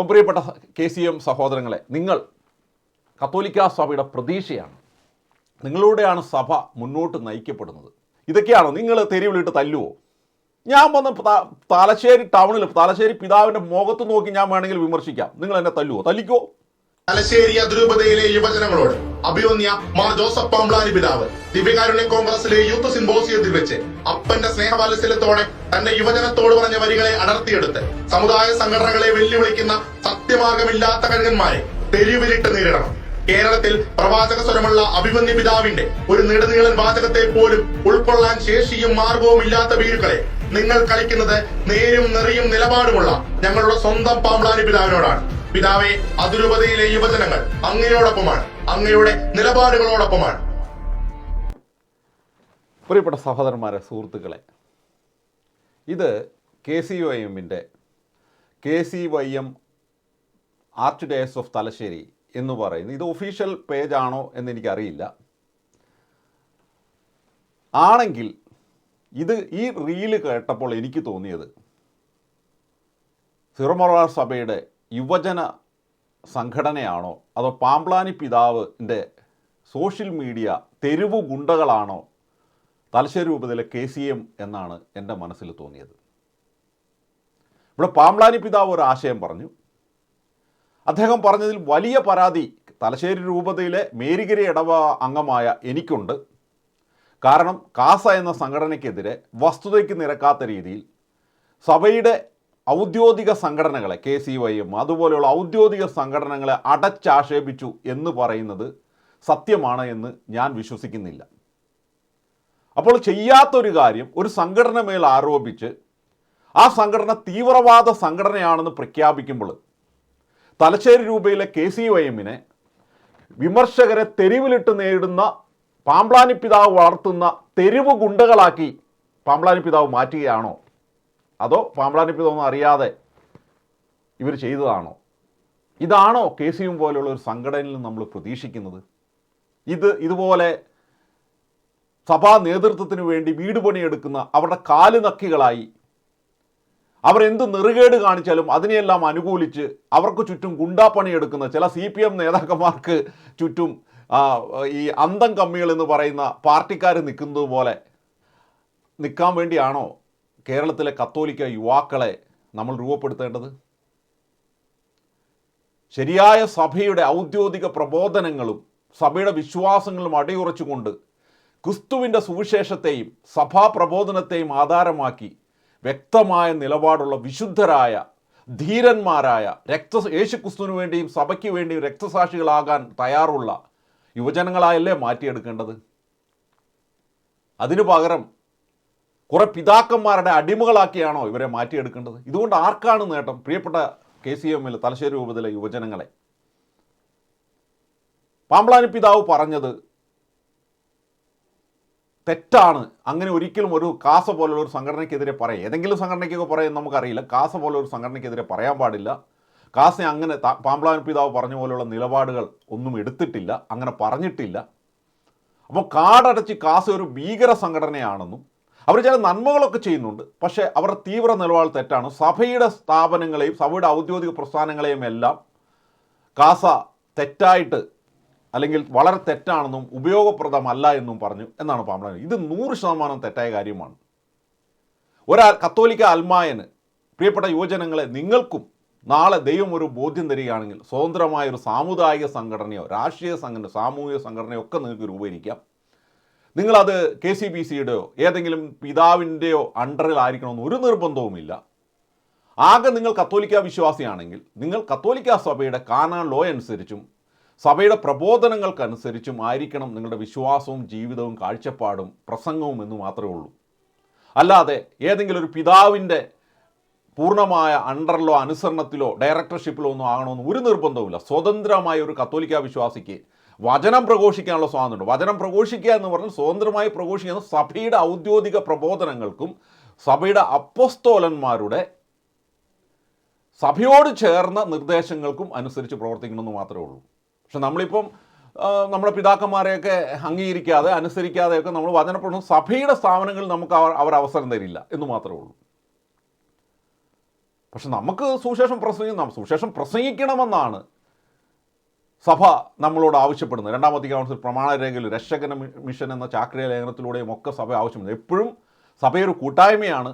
അപ്പം പ്രിയപ്പെട്ട K C M സഹോദരങ്ങളെ നിങ്ങൾ കത്തോലിക്ക സഭയുടെ പ്രതീക്ഷയാണ്. നിങ്ങളിലൂടെയാണ് സഭ മുന്നോട്ട് നയിക്കപ്പെടുന്നത്. ഇതൊക്കെയാണോ? നിങ്ങൾ തെരുവിലിട്ട് തല്ലുവോ? ഞാൻ വന്ന താലശ്ശേരി ടൗണിൽ താലശ്ശേരി പിതാവിന്റെ മുഖത്ത് നോക്കി ഞാൻ വേണമെങ്കിൽ വിമർശിക്കാം. നിങ്ങൾ എന്നെ തല്ലുവോ? തല്ലിക്കോ? തലശ്ശേരി അതിരൂപതയിലെ യുവജനങ്ങളോട് അഭിയോന്യ മാർ ജോസഫ് പാംബ്ലാനി പിതാവ് ദിവ്യകാരുണ്യ കോൺഗ്രസിലെ യൂത്ത് സിംബോസിയത്തിൽ വെച്ച് അപ്പന്റെ സ്നേഹവാത്സല്യത്തോടെ തന്റെ യുവജനത്തോട് പറഞ്ഞ വരികളെ അടർത്തിയെടുത്ത് സമുദായ സംഘടനകളെ വെല്ലുവിളിക്കുന്ന സത്യമാർഗമില്ലാത്ത കഴുകന്മാരെ തെരുവിലിട്ട് നേരിടണം. കേരളത്തിൽ പ്രവാചക സ്വരമുള്ള അഭിമന്യ പിതാവിന്റെ ഒരു നെടുനീളൻ വാചകത്തെ പോലും ഉൾക്കൊള്ളാൻ ശേഷിയും മാർഗവും ഇല്ലാത്ത വീരുക്കളെ നിങ്ങൾ കളിക്കുന്നത് നേരും നിറയും നിലപാടുമുള്ള ഞങ്ങളുടെ സ്വന്തം പാമ്പ്ലാനി പിതാവിനോടാണ്. പിതാവെ അതിരൂപതയിലെ യുവജനങ്ങൾ അങ്ങയോടൊപ്പമാണ്. അങ്ങയുടെ നിലപാടുകളോടൊപ്പമാണ്. പ്രിയപ്പെട്ട സഹോദരന്മാരെ സുഹൃത്തുക്കളെ ഇത് കെ സി വൈ എമ്മിന്റെ K C Y M art days of Thalassery എന്ന് പറയുന്നത്. ഇത് ഒഫീഷ്യൽ പേജ് ആണോ എന്ന് എനിക്കറിയില്ല. ആണെങ്കിൽ ഇത് ഈ റീൽ കേട്ടപ്പോൾ എനിക്ക് തോന്നിയത് സിറമൊറാർ സഭയുടെ യുവജന സംഘടനയാണോ? അതോ പാമ്പ്ലാനി പിതാവിന്റെ സോഷ്യൽ മീഡിയ തെരുവു ഗുണ്ടകളാണോ? തലശ്ശേരി രൂപതയിലെ കെ സി എം എന്നാണ് എന്റെ മനസ്സിൽ തോന്നിയത്. ഇവിടെ പാമ്പ്ലാനി പിതാവ് ഒരു ആശയം പറഞ്ഞു. അദ്ദേഹം പറഞ്ഞതിൽ വലിയ പരാതി തലശ്ശേരി രൂപതയിലെ മേരിഗിരി ഇടവ അംഗമായ എനിക്കുണ്ട്. കാരണം കാസ എന്ന സംഘടനയ്ക്കെതിരെ വസ്തുതയ്ക്ക് നിരക്കാത്ത രീതിയിൽ സഭയുടെ ഔദ്യോഗിക സംഘടനകളെ കെ സി വൈ എം അതുപോലെയുള്ള ഔദ്യോഗിക സംഘടനകളെ അടച്ചാക്ഷേപിച്ചു എന്ന് പറയുന്നത് സത്യമാണ് എന്ന് ഞാൻ വിശ്വസിക്കുന്നില്ല. അപ്പോൾ ചെയ്യാത്തൊരു കാര്യം ഒരു സംഘടന മേൽ ആരോപിച്ച് ആ സംഘടന തീവ്രവാദ സംഘടനയാണെന്ന് പ്രഖ്യാപിക്കുമ്പോൾ തലശ്ശേരി രൂപയിലെ കെ സി വൈ എമ്മിനെ വിമർശകരെ തെരുവിലിട്ട് നേരിടുന്ന പാമ്പ്ലാനി പിതാവ് വളർത്തുന്ന തെരുവ് ഗുണ്ടകളാക്കി പാമ്പ്ലാനി പിതാവ് മാറ്റുകയാണോ? അതോ പാമ്പളാനിപ്പ് ഇതൊന്നും അറിയാതെ ഇവർ ചെയ്തതാണോ? ഇതാണോ കെ സി എം പോലെയുള്ള ഒരു സംഘടനയിൽ നിന്ന് നമ്മൾ പ്രതീക്ഷിക്കുന്നത്? ഇത് ഇതുപോലെ സഭാ നേതൃത്വത്തിന് വേണ്ടി വീട് പണിയെടുക്കുന്ന അവരുടെ കാൽ നക്കികളായി എന്ത് നെറുകേട് കാണിച്ചാലും അതിനെയെല്ലാം അനുകൂലിച്ച് അവർക്ക് ചുറ്റും ഗുണ്ടാപ്പണിയെടുക്കുന്ന ചില സി പി എം നേതാക്കന്മാർക്ക് ചുറ്റും ഈ അന്തം കമ്മികൾ എന്ന് പറയുന്ന പാർട്ടിക്കാർ നിൽക്കുന്നത് പോലെ നിൽക്കാൻ വേണ്ടിയാണോ കേരളത്തിലെ കത്തോലിക്ക യുവാക്കളെ നമ്മൾ രൂപപ്പെടുത്തേണ്ടത്? ശരിയായ സഭയുടെ ഔദ്യോഗിക പ്രബോധനങ്ങളും സഭയുടെ വിശ്വാസങ്ങളും അടിയുറച്ചുകൊണ്ട് ക്രിസ്തുവിന്റെ സുവിശേഷത്തെയും സഭാ പ്രബോധനത്തെയും ആധാരമാക്കി വ്യക്തമായ നിലപാടുള്ള വിശുദ്ധരായ ധീരന്മാരായ രക്ത യേശു ക്രിസ്തുവിന് വേണ്ടിയും സഭയ്ക്ക് വേണ്ടിയും രക്തസാക്ഷികളാകാൻ തയ്യാറുള്ള യുവജനങ്ങളായല്ലേ മാറ്റിയെടുക്കേണ്ടത്? അതിനു പകരം കുറെ പിതാക്കന്മാരുടെ അടിമകളാക്കിയാണോ ഇവരെ മാറ്റിയെടുക്കേണ്ടത്? ഇതുകൊണ്ട് ആർക്കാണ് നേട്ടം? പ്രിയപ്പെട്ട കെ സി എമ്മിൽ തലശ്ശേരി രൂപത്തിലെ യുവജനങ്ങളെ. പാമ്പളാനി പിതാവ് പറഞ്ഞത് തെറ്റാണ്. അങ്ങനെ ഒരിക്കലും ഒരു കാസ പോലുള്ള ഒരു സംഘടനയ്ക്കെതിരെ പറയാം. ഏതെങ്കിലും സംഘടനയ്ക്കൊക്കെ പറയാൻ നമുക്കറിയില്ല. കാസ പോലുള്ള ഒരു സംഘടനയ്ക്കെതിരെ പറയാൻ പാടില്ല. കാസ അങ്ങനെ പാമ്പളാനി പിതാവ് പറഞ്ഞ പോലെയുള്ള നിലപാടുകൾ ഒന്നും എടുത്തിട്ടില്ല. അങ്ങനെ പറഞ്ഞിട്ടില്ല. അപ്പോൾ കാടടച്ച് കാസ ഒരു ഭീകര സംഘടനയാണെന്നും അവർ ചില നന്മകളൊക്കെ ചെയ്യുന്നുണ്ട്. പക്ഷേ അവരുടെ തീവ്ര നിലപാട് തെറ്റാണ്. സഭയുടെ സ്ഥാപനങ്ങളെയും സഭയുടെ ഔദ്യോഗിക പ്രസ്ഥാനങ്ങളെയും എല്ലാം കാസ തെറ്റായിട്ട് അല്ലെങ്കിൽ വളരെ തെറ്റാണെന്നും ഉപയോഗപ്രദമല്ല എന്നും പറഞ്ഞു എന്നാണ് പാമ്പള ഇത് നൂറ് ശതമാനം തെറ്റായ കാര്യമാണ്. ഒരാൾ കത്തോലിക്ക അൽമായന് പ്രിയപ്പെട്ട യുവജനങ്ങളെ നിങ്ങൾക്കും നാളെ ദൈവം ഒരു ബോധ്യം തരികയാണെങ്കിൽ സ്വതന്ത്രമായ ഒരു സാമുദായിക സംഘടനയോ രാഷ്ട്രീയ സംഘടന സാമൂഹിക സംഘടനയോ ഒക്കെ നിങ്ങൾക്ക് രൂപീകരിക്കാം. നിങ്ങളത് കെ സി ബി സിയുടെയോ ഏതെങ്കിലും പിതാവിന്റെയോ അണ്ടറിലായിരിക്കണമെന്ന് ഒരു നിർബന്ധവുമില്ല. ആകെ നിങ്ങൾ കത്തോലിക്ക വിശ്വാസിയാണെങ്കിൽ നിങ്ങൾ കത്തോലിക്ക സഭയുടെ കാനാൻ ലോ അനുസരിച്ചും സഭയുടെ പ്രബോധനങ്ങൾക്കനുസരിച്ചും ആയിരിക്കണം നിങ്ങളുടെ വിശ്വാസവും ജീവിതവും കാഴ്ചപ്പാടും പ്രസംഗവും എന്ന് മാത്രമേ ഉള്ളൂ. അല്ലാതെ ഏതെങ്കിലും ഒരു പിതാവിന്റെ പൂർണമായ അണ്ടറിലോ അനുസരണത്തിലോ ഡയറക്ടർഷിപ്പിലോ ഒന്നും ആകണമെന്ന് ഒരു നിർബന്ധവുമില്ല. സ്വതന്ത്രമായ ഒരു കത്തോലിക്ക വിശ്വാസിക്ക് വചനം പ്രഘോഷിക്കാനുള്ള സ്വാതന്ത്ര്യം വചനം പ്രഘോഷിക്കുക എന്ന് പറഞ്ഞാൽ സ്വതന്ത്രമായി പ്രഘോഷിക്കുന്ന സഭയുടെ ഔദ്യോഗിക പ്രബോധനങ്ങൾക്കും സഭയുടെ അപ്പസ്തോലന്മാരുടെ സഭയോട് ചേർന്ന നിർദ്ദേശങ്ങൾക്കും അനുസരിച്ച് പ്രവർത്തിക്കണമെന്ന് മാത്രമേ ഉള്ളൂ. പക്ഷെ നമ്മളിപ്പം നമ്മുടെ പിതാക്കന്മാരെയൊക്കെ അംഗീകരിക്കാതെ അനുസരിക്കാതെയൊക്കെ നമ്മൾ വചനപ്പെടുന്ന സഭയുടെ സ്ഥാപനങ്ങളിൽ നമുക്ക് അവർ അവസരം തരില്ല എന്ന് മാത്രമേ ഉള്ളൂ. പക്ഷെ നമുക്ക് സുശേഷം പ്രസംഗിക്കണം സുശേഷം പ്രസംഗിക്കണമെന്നാണ് സഭ നമ്മളോട് ആവശ്യപ്പെടുന്നത് രണ്ടാമത്തെ കൗൺസിൽ പ്രമാണരേഖയിൽ രക്ഷകന മിഷൻ എന്ന ചാക്രിയ ലേഖനത്തിലൂടെയും ഒക്കെ സഭ ആവശ്യപ്പെടുന്നത് എപ്പോഴും സഭയൊരു കൂട്ടായ്മയാണ്.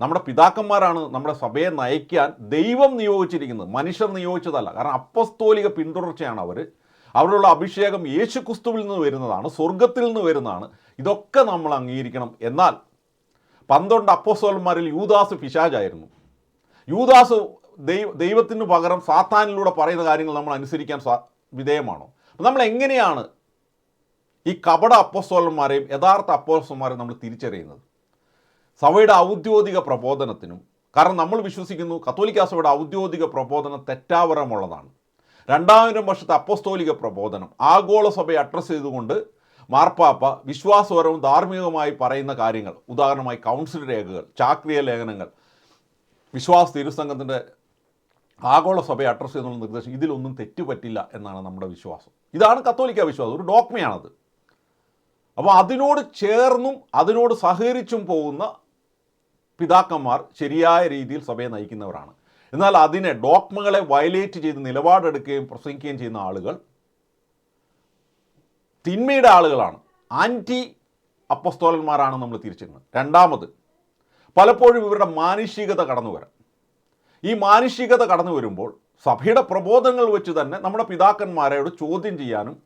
നമ്മുടെ പിതാക്കന്മാരാണ് നമ്മുടെ സഭയെ നയിക്കാൻ ദൈവം നിയോഗിച്ചിരിക്കുന്നത്. മനുഷ്യർ നിയോഗിച്ചതല്ല. കാരണം അപ്പസ്തോലിക പിന്തുടർച്ചയാണ് അവർ അവരുള്ള അഭിഷേകം യേശു ക്രിസ്തുവിൽ നിന്ന് വരുന്നതാണ് സ്വർഗത്തിൽ നിന്ന് വരുന്നതാണ്. ഇതൊക്കെ നമ്മൾ അംഗീകരിക്കണം. എന്നാൽ പന്ത്രണ്ട് അപ്പോസ്തോലന്മാരിൽ യൂദാസ് പിശാജായിരുന്നു യൂദാസ് ദൈവ ദൈവത്തിന് പകരം സാത്താനിലൂടെ പറയുന്ന കാര്യങ്ങൾ നമ്മൾ അനുസരിക്കാൻ സാ വിധേയമാണോ? അപ്പം നമ്മൾ എങ്ങനെയാണ് ഈ കപട അപ്പോസ്തോലന്മാരെയും യഥാർത്ഥ അപ്പോസ്തോലന്മാരെയും നമ്മൾ തിരിച്ചറിയുന്നത്? സഭയുടെ ഔദ്യോഗിക പ്രബോധനത്തിനും കാരണം നമ്മൾ വിശ്വസിക്കുന്നു കത്തോലിക്ക സഭയുടെ ഔദ്യോഗിക പ്രബോധനം തെറ്റാവരമുള്ളതാണ് രണ്ടായിരം വർഷത്തെ അപ്പോസ്തോലിക പ്രബോധനം ആഗോള സഭയെ അഡ്രസ്സ് ചെയ്തുകൊണ്ട് മാർപ്പാപ്പ വിശ്വാസപരവും ധാർമ്മികവുമായി പറയുന്ന കാര്യങ്ങൾ ഉദാഹരണമായി കൗൺസിൽ രേഖകൾ ചാക്രിയ ലേഖനങ്ങൾ വിശ്വാസ തിരുസംഘത്തിന്റെ ആഗോള സഭയെ അഡ്രസ്സ് ചെയ്യുന്നുള്ള നിർദ്ദേശം ഇതിലൊന്നും തെറ്റുപറ്റില്ല എന്നാണ് നമ്മുടെ വിശ്വാസം. ഇതാണ് കത്തോലിക്ക വിശ്വാസം. ഒരു ഡോക്മയാണത്. അപ്പോൾ അതിനോട് ചേർന്നും അതിനോട് സഹകരിച്ചും പോകുന്ന പിതാക്കന്മാർ ശരിയായ രീതിയിൽ സഭയെ നയിക്കുന്നവരാണ്. എന്നാൽ അതിനെ ഡോക്മകളെ വയലേറ്റ് ചെയ്ത് നിലപാടെടുക്കുകയും പ്രസംഗിക്കുകയും ചെയ്യുന്ന ആളുകൾ തിന്മയുടെ ആളുകളാണ്. ആന്റി അപ്പസ്തോലന്മാരാണ് നമ്മൾ തിരിച്ചിരുന്നത് രണ്ടാമത് പലപ്പോഴും ഇവരുടെ മാനുഷികത കടന്നു വരാം ഈ മാനുഷികത കടന്നു വരുമ്പോൾ സഭയുടെ പ്രബോധങ്ങൾ വെച്ച് തന്നെ നമ്മുടെ പിതാക്കന്മാരോട് ചോദ്യം ചെയ്യാനും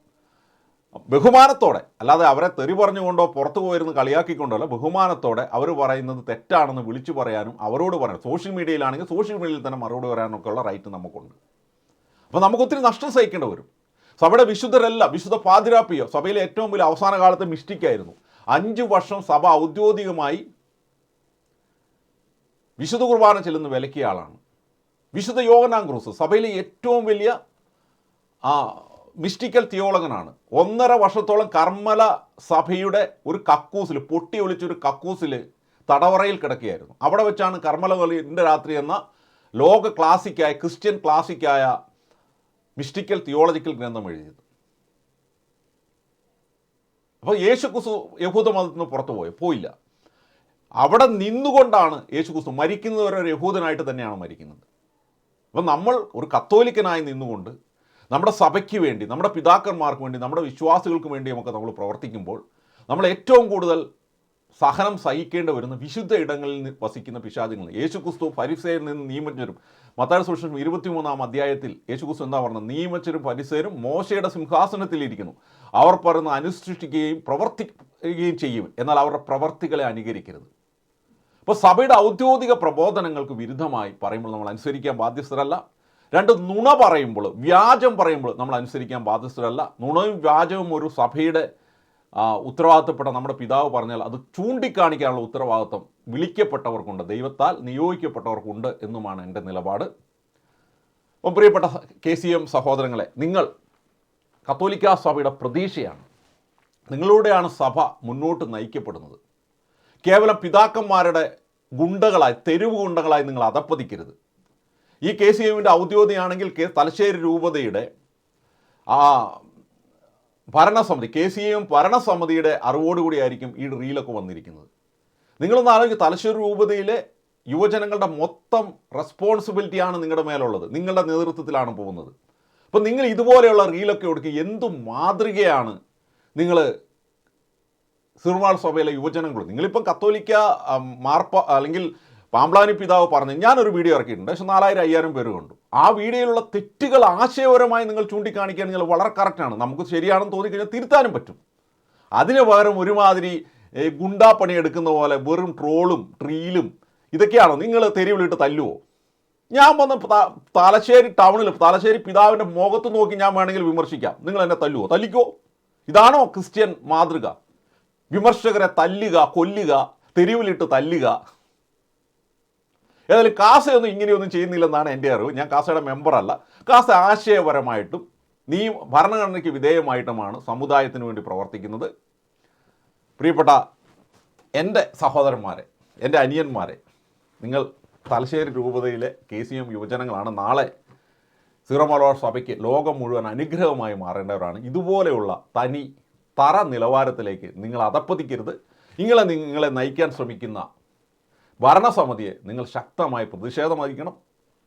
ബഹുമാനത്തോടെ അല്ലാതെ അവരെ തെറി പറഞ്ഞുകൊണ്ടോ പുറത്തു പോയിരുന്ന് കളിയാക്കിക്കൊണ്ടോ അല്ല ബഹുമാനത്തോടെ അവർ പറയുന്നത് തെറ്റാണെന്ന് വിളിച്ചു പറയാനും അവരോട് പറയാം. സോഷ്യൽ മീഡിയയിലാണെങ്കിൽ സോഷ്യൽ മീഡിയയിൽ തന്നെ മറുപടി പറയാനൊക്കെ ഉള്ള റൈറ്റ് നമുക്കുണ്ട്. അപ്പോൾ നമുക്ക് ഒത്തിരി നഷ്ടം സഹിക്കേണ്ടി വരും. സഭയുടെ വിശുദ്ധരല്ല വിശുദ്ധ പാതിരാപ്പിയോ സഭയിലെ ഏറ്റവും വലിയ അവസാന കാലത്തെ മിസ്റ്റിക്കായിരുന്നു അഞ്ച് വർഷം സഭ ഔദ്യോഗികമായി വിശുദ്ധ കുർബാന ചെല്ലുന്ന വിലക്കിയ ആളാണ്. വിശുദ്ധ യോഗനാം ക്രൂസ് സഭയിലെ ഏറ്റവും വലിയ ആ മിസ്റ്റിക്കൽ തിയോളകനാണ്. ഒന്നര വർഷത്തോളം കർമ്മല സഭയുടെ ഒരു കക്കൂസിൽ പൊട്ടി ഒളിച്ചൊരു കക്കൂസിൽ തടവറയിൽ കിടക്കുകയായിരുന്നു. അവിടെ വെച്ചാണ് കർമ്മല കളിന്റെ രാത്രി എന്ന ലോക ക്ലാസിക്കായ ക്രിസ്ത്യൻ ക്ലാസിക്കായ മിസ്റ്റിക്കൽ തിയോളജിക്കൽ ഗ്രന്ഥം എഴുതിയത്. അപ്പോൾ യേശു കുസു യഹൂദ മതത്തിൽ നിന്ന് പുറത്തു പോയി? പോയില്ല. അവിടെ നിന്നുകൊണ്ടാണ് യേശു ക്രിസ്തു മരിക്കുന്നവരെ യഹൂദനായിട്ട് തന്നെയാണ് മരിക്കുന്നത്. അപ്പം നമ്മൾ ഒരു കത്തോലിക്കനായി നിന്നുകൊണ്ട് നമ്മുടെ സഭയ്ക്ക് വേണ്ടി നമ്മുടെ പിതാക്കന്മാർക്ക് വേണ്ടി നമ്മുടെ വിശ്വാസികൾക്ക് വേണ്ടിയുമൊക്കെ നമ്മൾ പ്രവർത്തിക്കുമ്പോൾ നമ്മൾ ഏറ്റവും കൂടുതൽ സഹനം സഹിക്കേണ്ടി വരുന്ന വിശുദ്ധ ഇടങ്ങളിൽ വസിക്കുന്ന പിശാചികൾ യേശു ക്രിസ്തു പരിസയിൽ നിന്ന് നിയമജ്ഞരും മത്തായ സുവിശേഷം ഇരുപത്തിമൂന്നാം അധ്യായത്തിൽ യേശു ക്രിസ്തു എന്താ പറഞ്ഞത്? നിയമച്ചരും പരിസരും മോശയുടെ സിംഹാസനത്തിലിരിക്കുന്നു അവർ പറയുന്ന അനുസൃഷ്ടിക്കുകയും പ്രവർത്തിക്കുകയും ചെയ്യും. എന്നാൽ അവരുടെ പ്രവർത്തികളെ അനുകരിക്കരുത്. അപ്പോൾ സഭയുടെ ഔദ്യോഗിക പ്രബോധനങ്ങൾക്ക് വിരുദ്ധമായി പറയുമ്പോൾ നമ്മൾ അനുസരിക്കാൻ ബാധ്യസ്ഥരല്ല. രണ്ട് നുണ പറയുമ്പോൾ വ്യാജം പറയുമ്പോൾ നമ്മൾ അനുസരിക്കാൻ ബാധ്യസ്ഥരല്ല. നുണയും വ്യാജവും ഒരു സഭയുടെ ഉത്തരവാദിത്തപ്പെട്ട നമ്മുടെ പിതാവ് പറഞ്ഞാൽ അത് ചൂണ്ടിക്കാണിക്കാനുള്ള ഉത്തരവാദിത്വം വിളിക്കപ്പെട്ടവർക്കുണ്ട്. ദൈവത്താൽ നിയോഗിക്കപ്പെട്ടവർക്കുണ്ട് എന്നുമാണ് എന്റെ നിലപാട്. അപ്പം പ്രിയപ്പെട്ട കെ സി എം സഹോദരങ്ങളെ നിങ്ങൾ കത്തോലിക്ക സഭയുടെ പ്രതീക്ഷയാണ്. നിങ്ങളിലൂടെയാണ് സഭ മുന്നോട്ട് നയിക്കപ്പെടുന്നത്. കേവലം പിതാക്കന്മാരുടെ ഗുണ്ടകളായി തെരുവ് ഗുണ്ടകളായി നിങ്ങൾ അതപ്പതിക്കരുത്. ഈ കെ സി എമ്മിന്റെ ഔദ്യോഗികയാണെങ്കിൽ തലശ്ശേരി രൂപതയുടെ ആ ഭരണസമിതി കെ സി എം ഭരണസമിതിയുടെ അറിവോടുകൂടിയായിരിക്കും ഈ റീലൊക്കെ വന്നിരിക്കുന്നത്. നിങ്ങളൊന്ന് ആലോചിക്കുക തലശ്ശേരി രൂപതയിലെ യുവജനങ്ങളുടെ മൊത്തം റെസ്പോൺസിബിലിറ്റിയാണ് നിങ്ങളുടെ മേലുള്ളത്. നിങ്ങളുടെ നേതൃത്വത്തിലാണ് പോകുന്നത്. അപ്പം നിങ്ങൾ ഇതുപോലെയുള്ള റീലൊക്കെ കൊടുക്കുക എന്തു മാതൃകയാണ് നിങ്ങൾ സിറുമാൾ സഭയിലെ യുവജനങ്ങൾ നിങ്ങളിപ്പം കത്തോലിക്ക മാർപ്പ അല്ലെങ്കിൽ പാമ്പ്ലാനി പിതാവ് പറഞ്ഞു ഞാനൊരു വീഡിയോ ഇറക്കിയിട്ടുണ്ട്. പക്ഷെ നാലായിരം അയ്യായിരം പേര് കണ്ടു. ആ വീഡിയോയിലുള്ള തെറ്റുകൾ ആശയപരമായി നിങ്ങൾ ചൂണ്ടിക്കാണിക്കാൻ നിങ്ങൾ വളരെ കറക്റ്റാണ് നമുക്ക് ശരിയാണെന്ന് തോന്നിക്കഴിഞ്ഞാൽ തിരുത്താനും പറ്റും. അതിന് പകരം ഒരുമാതിരി ഗുണ്ടാ എടുക്കുന്ന പോലെ വെറും ട്രോളും ട്രീലും ഇതൊക്കെയാണോ? നിങ്ങൾ തെരുവിലിട്ട് തല്ലുവോ? ഞാൻ വന്ന് തലശ്ശേരി ടൗണിൽ തലശ്ശേരി പിതാവിന്റെ മുഖത്ത് നോക്കി ഞാൻ വേണമെങ്കിൽ വിമർശിക്കാം. നിങ്ങൾ എന്നെ തല്ലുവോ? തല്ലിക്കോ? ഇതാണോ ക്രിസ്ത്യൻ മാതൃക? വിമർശകരെ തല്ലുക കൊല്ലുക തെരുവിലിട്ട് തല്ലുക. ഏതായാലും കാസയൊന്നും ഇങ്ങനെയൊന്നും ചെയ്യുന്നില്ലെന്നാണ് എന്റെ അറിവ്. ഞാൻ കാസയുടെ മെമ്പറല്ല കാസ ആശയപരമായിട്ടും നീ ഭരണഘടനയ്ക്ക് വിധേയമായിട്ടുമാണ് സമുദായത്തിന് വേണ്ടി പ്രവർത്തിക്കുന്നത്. പ്രിയപ്പെട്ട എന്റെ സഹോദരന്മാരെ എന്റെ അനിയന്മാരെ നിങ്ങൾ തലശ്ശേരി രൂപതയിലെ കെ സി എം യുവജനങ്ങളാണ്. നാളെ സീറോ മലബാർ സഭയ്ക്ക് ലോകം മുഴുവൻ അനുഗ്രഹമായി മാറേണ്ടവരാണ്. ഇതുപോലെയുള്ള തനി തറ നിലവാരത്തിലേക്ക്. നിങ്ങൾ അതപ്പതിക്കരുത്. നിങ്ങളെ നിങ്ങളെ നയിക്കാൻ ശ്രമിക്കുന്ന ഭരണസമിതിയെ നിങ്ങൾ ശക്തമായി പ്രതിഷേധം അറിയിക്കണം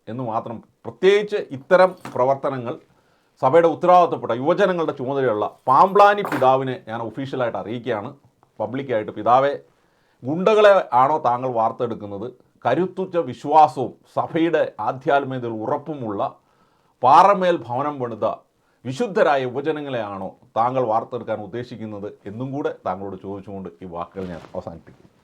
എന്ന് മാത്രം പ്രത്യേകിച്ച് ഇത്തരം പ്രവർത്തനങ്ങൾ സഭയുടെ ഉത്തരവാദിത്തപ്പെട്ട യുവജനങ്ങളുടെ ചുമതലയുള്ള പാമ്പ്ലാനി പിതാവിനെ ഞാൻ ഒഫീഷ്യലായിട്ട് അറിയിക്കുകയാണ്. പബ്ലിക്കായിട്ട് പിതാവെ ഗുണ്ടകളെ ആണോ താങ്കൾ വാർത്തെടുക്കുന്നത്? കരുത്തുറ്റ വിശ്വാസവും സഭയുടെ ആധ്യാത്മികതയിൽ ഉറപ്പുമുള്ള പാറമേൽ ഭവനം പണിത വിശുദ്ധരായ യുവജനങ്ങളെയാണോ താങ്കൾ വാർത്തെടുക്കാൻ ഉദ്ദേശിക്കുന്നത് എന്നും കൂടെ താങ്കളോട് ചോദിച്ചുകൊണ്ട് ഈ വാക്കുകൾ ഞാൻ അവസാനിപ്പിക്കും